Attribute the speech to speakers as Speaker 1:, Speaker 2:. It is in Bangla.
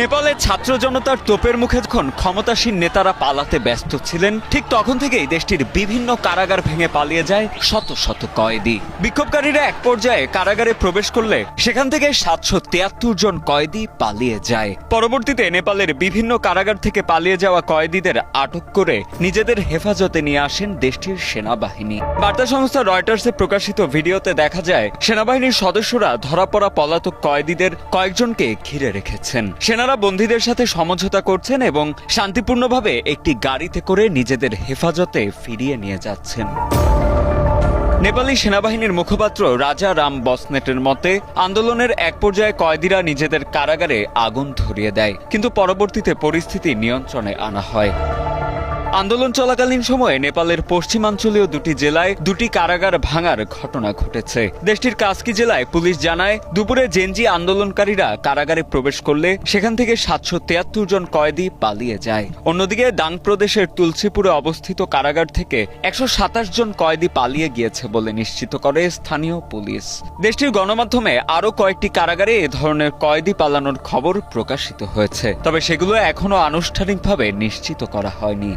Speaker 1: নেপালের ছাত্র জনতার তোপের মুখে যখন ক্ষমতাসীন নেতারা পালাতে ব্যস্ত ছিলেন, ঠিক তখন থেকেই দেশটির বিভিন্ন কারাগার ভেঙে পালিয়ে যায় শত শত কয়েদি। বিক্ষোভকারীরা এক পর্যায়ে কারাগারে প্রবেশ করলে সেখান থেকে সাতশো তিয়াত্তর জন কয়েদি পালিয়ে যায়। পরবর্তীতে নেপালের বিভিন্ন কারাগার থেকে পালিয়ে যাওয়া কয়েদিদের আটক করে নিজেদের হেফাজতে নিয়ে আসেন দেশটির সেনাবাহিনী। বার্তা সংস্থা রয়টার্সে প্রকাশিত ভিডিওতে দেখা যায়, সেনাবাহিনীর সদস্যরা ধরা পড়া পলাতক কয়েদিদের কয়েকজনকে ঘিরে রেখেছেন। সেনারা বন্দীদের সাথে সমঝোতা করছেন এবং শান্তিপূর্ণভাবে একটি গাড়িতে করে নিজেদের হেফাজতে ফিরিয়ে নিয়ে যাচ্ছেন। নেপালি সেনাবাহিনীর মুখপাত্র রাজা রাম বসনেটের মতে, আন্দোলনের এক পর্যায়ে কয়েদিরা নিজেদের কারাগারে আগুন ধরিয়ে দেয়, কিন্তু পরবর্তীতে পরিস্থিতি নিয়ন্ত্রণে আনা হয়। আন্দোলন চলাকালীন সময়ে নেপালের পশ্চিমাঞ্চলীয় দুটি জেলায় দুটি কারাগার ভাঙার ঘটনা ঘটেছে। দেশটির কাস্কি জেলায় পুলিশ জানায়, দুপুরে জেনজি আন্দোলনকারীরা কারাগারে প্রবেশ করলে সেখান থেকে সাতশো তিয়াত্তর জন কয়েদি পালিয়ে যায়। অন্যদিকে দাং প্রদেশের তুলসীপুরে অবস্থিত কারাগার থেকে একশো সাতাশ জন কয়েদি পালিয়ে গিয়েছে বলে নিশ্চিত করে স্থানীয় পুলিশ। দেশটির গণমাধ্যমে আরও কয়েকটি কারাগারে এ ধরনের কয়েদি পালানোর খবর প্রকাশিত হয়েছে, তবে সেগুলো এখনও আনুষ্ঠানিকভাবে নিশ্চিত করা হয়নি।